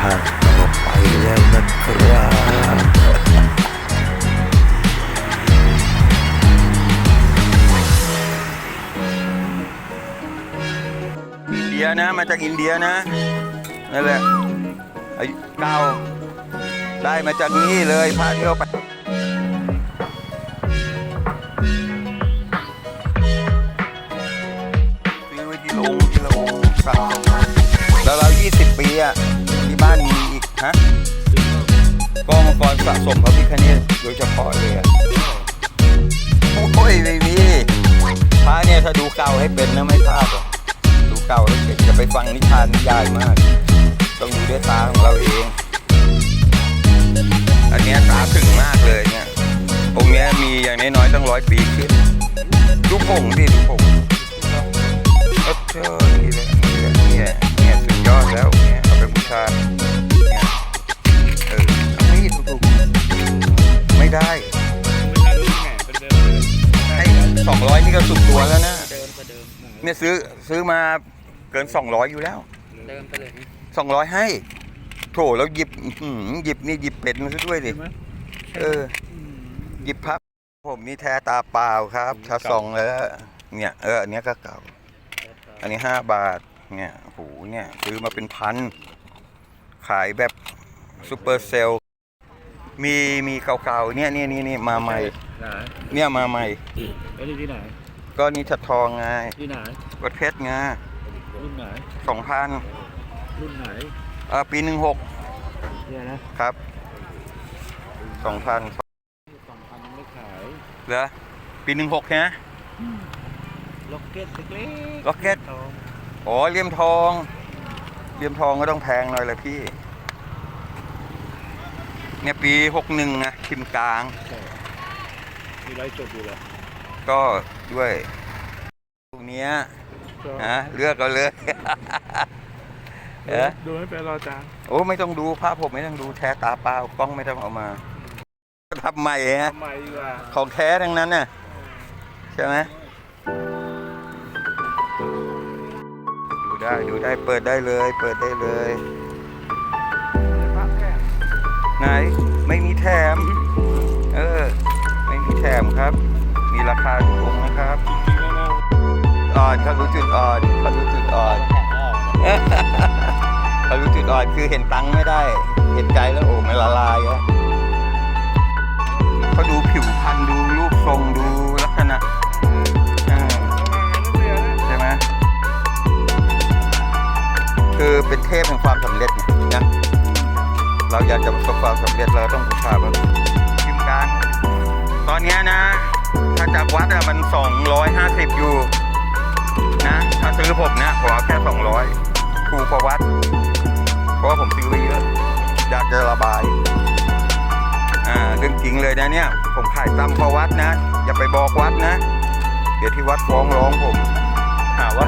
ทางต่อไปแล้วนะครับอินเดียนะมาจากอินเดียนะนั่นแหละไอ้เก้าได้มาจากนี่เลยพาเที่ยวไปะสมพระพิคเนตโดยเฉพาะเลยอะโอ้ยไม่มีพระเนี่ยถ้าดูเก่าให้เป็นนะไม่พลาดหรอกดูเก่าแล้วเก่งจะไปฟังนิทานนิยายมาก ต้องดูด้วยตาของเราเอง อันเนี้ยตาถึงมากเลยเนี่ยองค์เนี้ยมีอย่างน้อยๆตั้งร้อยปีขึ้นดูผงดิดูผงเออเจ้านี่แหละนี่แหละเนี่ยเนี่ยสุดยอดแล้วเนี่ยเอาไปบูชา ไม่ได้ให้สองร้อยนี่ก็สุดตัวแล้วนะเดิมก็เดิมเนี่ยซื้อซื้อมาเกิน200อยู่แล้วเดิมไปเลย200ให้โถแล้วหยิบอื้อหือหยิบนี่หยิบเป็ดมาซะด้วยดิเออ หยิบพับผมนี่แท้ตาเปล่าครับถ้าซองแล้ว เนี่ยเอออันเนี้ยก็เก่า อันนี้5บาทเนี่ยโหเนี่ยซื้อมาเป็นพันขายแบบซูเปอร์เซลล์ มีมีเก่าๆเนี่ยเนี่ยนี่นี่มาใหม่ ไหนเนี่ยมาใหม่แล้วที่ไหนก็นี่ถัดทองไงที่ไหนวัดเพชรไงรุ่นไหนสองพันรุ่นไหนเออปีหนึ่งหกเนี่ยนะครับสองพันสองพันยังไม่ขายเหรอปีหนึ่งหกนะ ล็อกเก็ตเล็กๆล็อกเก็ต ทองอ๋อเหลี่ยมทองเหลี่ยมทองก็ต้องแพงหน่อยเลยพี่ เนี่ยปีหกหนึ่งนะทิมกลาง มีไรจดอยู่เลยก็ด้วยพวกเนี้ยนะเลือกเอาเลยเออดูไม่เป็นรอจางโอ้ไม่ต้องดูภาพผมไม่ต้องดูแท้ตาเปล่ากล้องไม่ต้องเอามาทำใหม่ฮะทำไมดีกว่าของแท้ทั้งนั้นน่ะใช่ไหมดูได้ดูได้เปิดได้เลย เปิดได้เลยพระแค่ ไหนไม่มีแถม เออ ไม่มีแถมครับ มีราคาถูกนะครับ อ่อนเขารู้จุดอ่อนเขารู้จุดอ่อนเขารู้จุดอ่อนคือเห็นตังค์ไม่ได้ เห็นใจแล้วโอ้ไม่ละลายอะเขาดูผิว อยากจะประสบความสำเร็จเราต้องบูชาพระพิมพ์การตอนเนี้ยนะ ถ้าจากวัดอะมัน 250 อยู่ นะ ถ้าซื้อผมเนี่ยขอแค่ 200 ถูกกว่าวัด เพราะว่าผมซื้อไว้เยอะ อยากจะระบาย อ่าเรื่องจริงเลยนะเนี่ย ผมขายตำพอวัดนะ อย่าไปบอกวัดนะ เดี๋ยวที่วัดฟ้องร้องผมหาว่า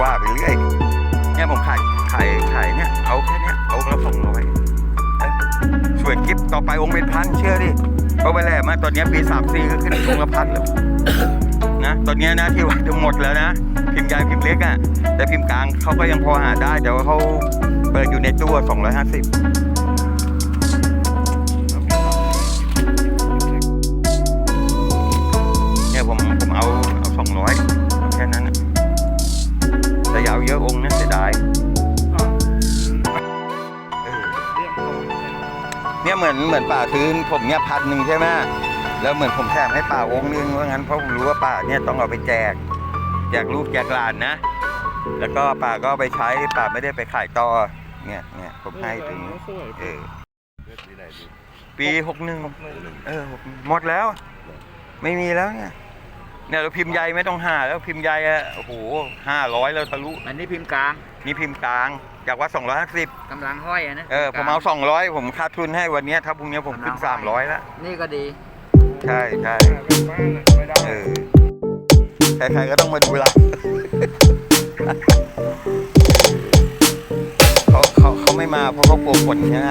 ว่าไปเรื่อยเนี่ยผมขายขายขายเนี่ย เอาแค่เนี้ยเอาละสองร้อ เปิดกิฟต่อไปองค์เป็นพันเชื่อดิเพราะไปแล้วมาตอนนี้ปีสามสี่ก็ขึ้นองค์ละพันแล้วนะตอนนี้นะที่ว่าจงหมดแล้วนะ พิมพ์ใหญ่พิมพ์เล็กอะ่ะแต่พิมพ์กลางเขาก็ยังพอหาได้แต่ว่าเขาเปิดอยู่ในตู้250 เออเรียกทองเนี่ยเหมือนอนเหมือนป่าซื้อผมเนี่ยพันหนึ่งใช่ไหมแล้วเหมือนผมแถมให้ป่าองค์นึงว่างั้นเพราะผมรู้ว่าป่าเนี่ยต้องเอาไปแจกแจกลูกแจกหลานนะ แล้วก็ป่าก็เอาไปใช้ป่าไม่ได้ไปขายต่อเนี่ยเนี่ยผมให้ตรงนี้สวยเออปีหกหนึ่งเออ61หมดแล้ว ไม่มีแล้วเนี่ยเนี่ยเราพิมพ์ใหญ่ไม่ต้องหาแล้วพิมพ์ใหญ่อะโอ้โหห้าร้อยแล้วทะลุอันนี้พิมพ์กลาง นี่พิมพ์กลาง จากว่าสองร้อยห้าสิบกำลังห้อยอะนะเออ ผมเอาสองร้อยผมขาดทุนให้วันเนี้ยถ้าพรุ่งนี้ผมขึ้นสามร้อยแล้ว นี่ก็ดี ใช่ใช่เป็นบ้านอะไม่ได้เออ ใครๆก็ต้องมาดูละเขาเขาเขาไม่มาเพราะเขากลัวฝนใช่ไหม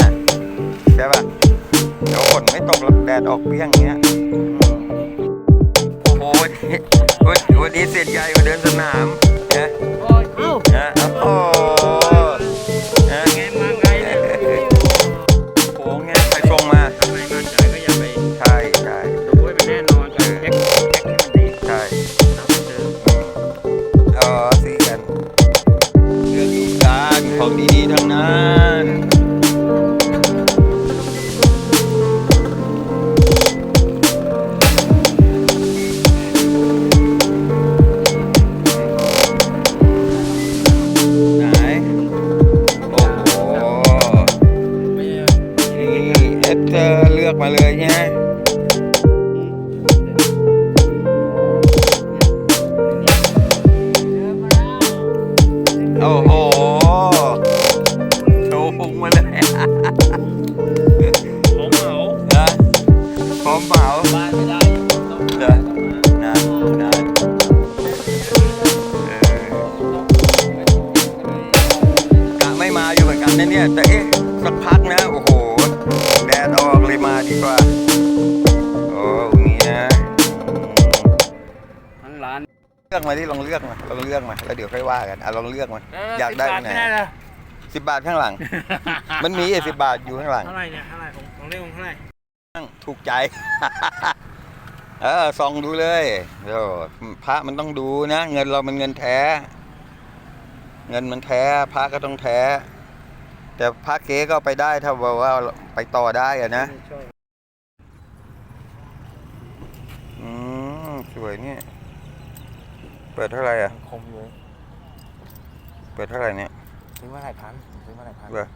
ใช่ป่ะ เดี๋ยวฝนไม่ตกแล้วแดดออกเปรี้ยงเงี้ย โอ้โหวันนี้วันวันนี้เสร็จใหญ่กว่าเดินสนาม ที่ลองเลือกมาลองเลือกมา แล้วเดี๋ยวค่อยว่ากันอะลองเลือกมา อยากได้ไหนม่ได้เลยสิบบาทข้างหลัง มันมีสิบบาทอยู่ข้างหลัง เท่าไหร่เนี่ยเท่าไหร่ของของเล่นของเท่าไหร่ถูกใจ เออส่องดูเลยโอ้พระมันต้องดูนะ เงินเรามันเงินแท้ เงินมันแท้ พระก็ต้องแท้ แต่พระเก๊ก็เอาไปได้ถ้าว่าว่าไปต่อได้อะนะอืมสวยเนี่ย เปิดเท่าไหร่อะ คมอยู่เปิดเท่าไหร่เนี่ยซื้อมาหลายพันซื้อมาหลายพันเหรอ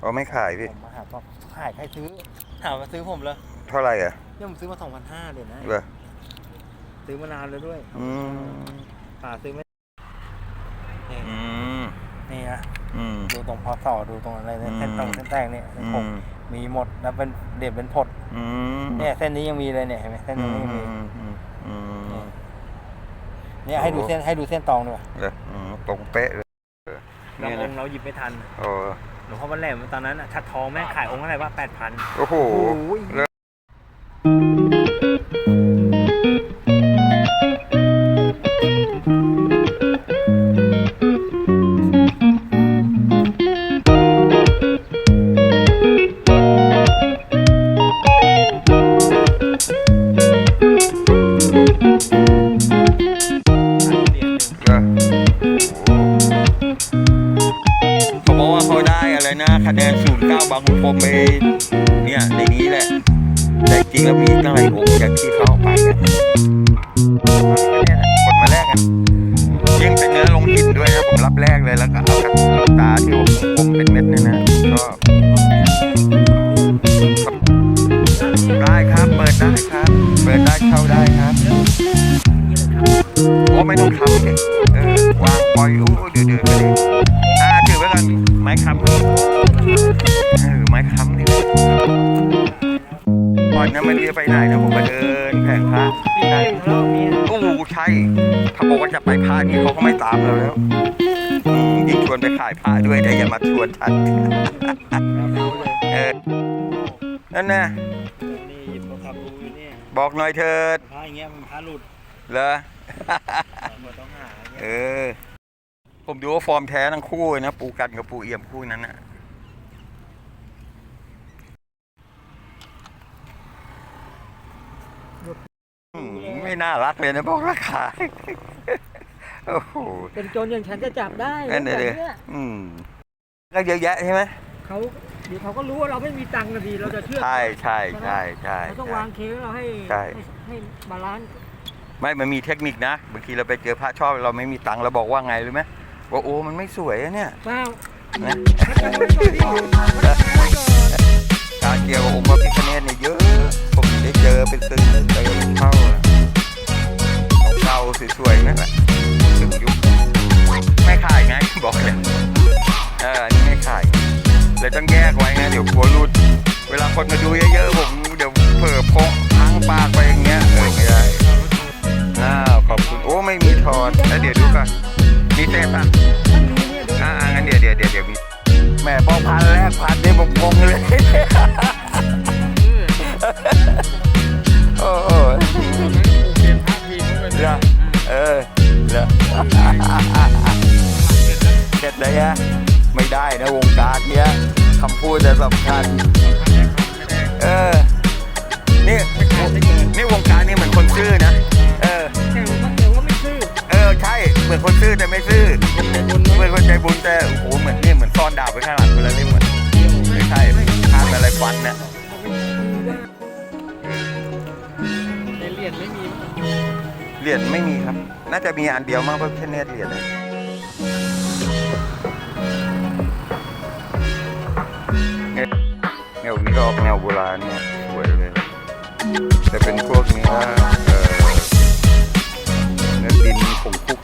เอาไม่ขายพี่ ผมมาหาว่าขายใครซื้อถามมาซื้อผมเลยเท่าไหร่อะเนี่ยผมซื้อมาสองพันห้าเลยนะเหรอซื้อมานานแล้วด้วยอืมป่าซื้อไม่อืมนี่นะอืมดูตรงพอสอดูตรงอะไรเนี่ยอืมเส้นตรงเส้นแตกเนี่ยอืผมมมีหมดแล้วเป็นเด็ดเป็นผดอืมเนี่ยเส้นนี้ยังมีเลยเนี่ยเห็นไหมเส้นอืนี้มยังอืมีมอืมอืม เนี่ยให้ดูเส้นให้ดูเส้นตองด้วยเหรออืมตรงเป๊ะเลยเออเราเนี่ยองนะค์เราหยิบไม่ทันโอ้หลวงพ่อวันแหลมตอนนั้นอะชัดทองแม่งขายองค์อะไรว่าแปดพันโอ้โห มีตั้งหลายองค์จากที่เขาเอาไปอะเนี่ยนะกดมาแลกกันยิ่งเป็นเนื้อลงหินด้วยนะผมรับแรกเลยแล้วก็เอากระตาที่ผมผมเป็นเม็ดเนี่ยนะก็ได้ครับเปิดได้ครับ เปิดได้เข้าได้ครับโอ้ไม่ต้องทำเลยเออวางปล่อยอู้เดือดเดือดไปเลยอ่าถือไว้ก่อนไม้ค้ำเออไม้ค้ำนี่ ก่อนนะไม่ได้ไปไหนนะผมมาเดินแผงพระใช่โอ้โหใช่ถ้าบอกว่าจะไปพระนี่เขาก็ไม่ตามเราแล้วอืมยิ่งชวนไปขายพระด้วยแต่อย่ามาชวนฉันเออนั่นนะนี่หยิบโทรศัพท์ดูอยู่เนี่ยบอกหน่อยเถิดพระอย่างเงี้ยมันพระหลุดเหรอเออ ผมดูว่าฟอร์มแท้ทั้งคู่นะ ปูกันกับปูเอี่ยมคู่นั้นนะอืมไม่ น่ารักเลยนะบอกราคา โอ้โหเป็นโจรอย่างฉันจะจับได้นั่นเลยแบบเนี้ยอืมก็เยอะแยะใช่ไหมเขาเดี๋ยวเขาก็รู้ว่าเราไม่มีตังค์นะดีเราจะเชื่อใช่ใช่ใช่ใช่ เราต้องใช่วางเคสเราให้ใช่ ให้ให้บาลานซ์ไม่มันมีเทคนิคนะ บางทีเราไปเจอพระชอบเราไม่มีตังค์เราบอกว่าไงรู้ไหมว่าโอ้มันไม่สวยอะเนี่ยเปล่านะมันจะไม่ก่อนดิมันจะไม่ก่อนการเกี่ยวกับองค์พระพิฆเนศเนี่ยเยอะ ผมได้เจอเป็นซึ้งเจอเป็นเท่าอะของเก่า สวยๆนั่นแหละถึงยุคไม่ขายไงบอกเลยเอออันนี้ไม่ขายเลยต้องแยกไว้ไงเดี๋ยวกลัวรุด เวลาคนมาดูเยอะๆผมเดี๋ยวเผลอพกพังปากไปอย่างเงี้ยเออไม่ได้อ้าวขอบคุณโอ้ไม่มีทอนแล้วเดี๋ยวดูก่อนมีเศษปะถ้ามีเนี่ยเดี๋ยวอ่างั้นเดี๋ยวเดี๋ยวเดี๋ยวเดี๋ยวมีแม่บอพันแรกพันนี่ผมงงเลย เหรอเออเหรอเสร็จเลยฮะไม่ได้นะวงการเนี้ยคำพูดจะสำคัญ เออ นี่นี่วงการนี่เหมือนคนซื่อนะ เออแต่ว่าแต่ว่าไม่ซื้อเออใช่เหมือนคนซื่อแต่ไม่ซื่อเหมือนคนใจบุญแต่โอ้โหเหมือนนี่เหมือนซ่อนดาบไว้ข้างหลังคนละเล่มเหมือนไม่ใช่ทานอะไรฟันเนี่ย เหรียญไม่มีครับ น่าจะมีอันเดียวมากเพราะแค่เนตเหรียญเลยเนี่ยแนวนี้ก็ออกแนวโบราณเนี่ยสวยเลย แต่เป็นพวกเนี้ยเออเนื้อดินผงคุก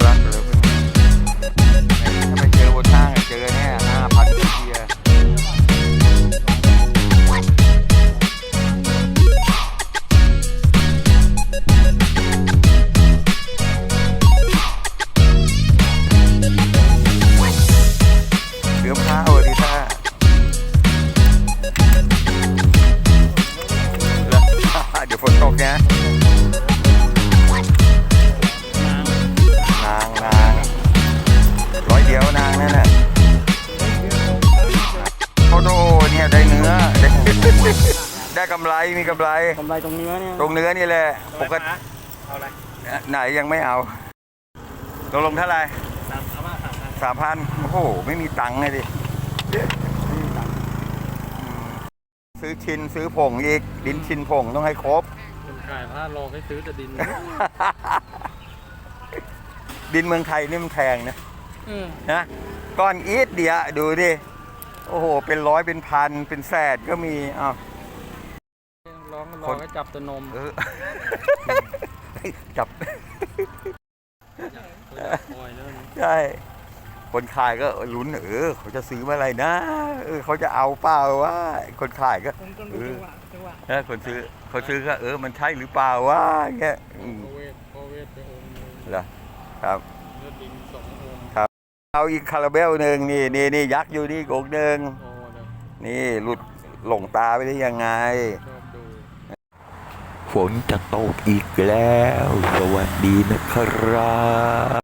กำไรมีกำไร กำไรตรงเนื้อเนี่ยตรงเนื้อนี่แหละปกติเอาอะไรไหนยังไม่เอาตกลงเท่าไหร่สามเอามาสามพันสามพันโอ้โห ไม่มีตังค์ไงดิซื้อชินซื้อผงอีก ดินชินผงต้องให้ครบคนขายผ้าโลกให้ซื้อแต่ดิน ดินเมืองไทยนี่มันแพงนะเออนะก้อนอีทเดียวดูดิ โอ้โห เป็นร้อยเป็นพัน เป็นแสนก็มีอ้าว ร้องคร้อนงให้จับแตะนมเออ จับปล่อยแล้วนี่ใช่ คนขายก็ลุ้นเออ เขาจะซื้อมาอะไรนะเออเขาจะเอาเปล่าวะคนขายก็ต้องต้องดูจังหวะจังหวะเออคนซื้อคนซื้อก็เออมันใช่หรือเปล่าวะเงี้ยอืมโอเวทโอเวทไปองค์หนึงเหรอครับ เลือดดินสององค์เอาอีกคาราเบลหนึ่งนี่นี่นี่ยักษ์อยู่นี่กงหนึ่งโอ้เดี๋ยวนี่หลุดหลงตาไปได้ยังไงชอบดู ฝนจะตกอีกแล้ว สวัสดีนะครับ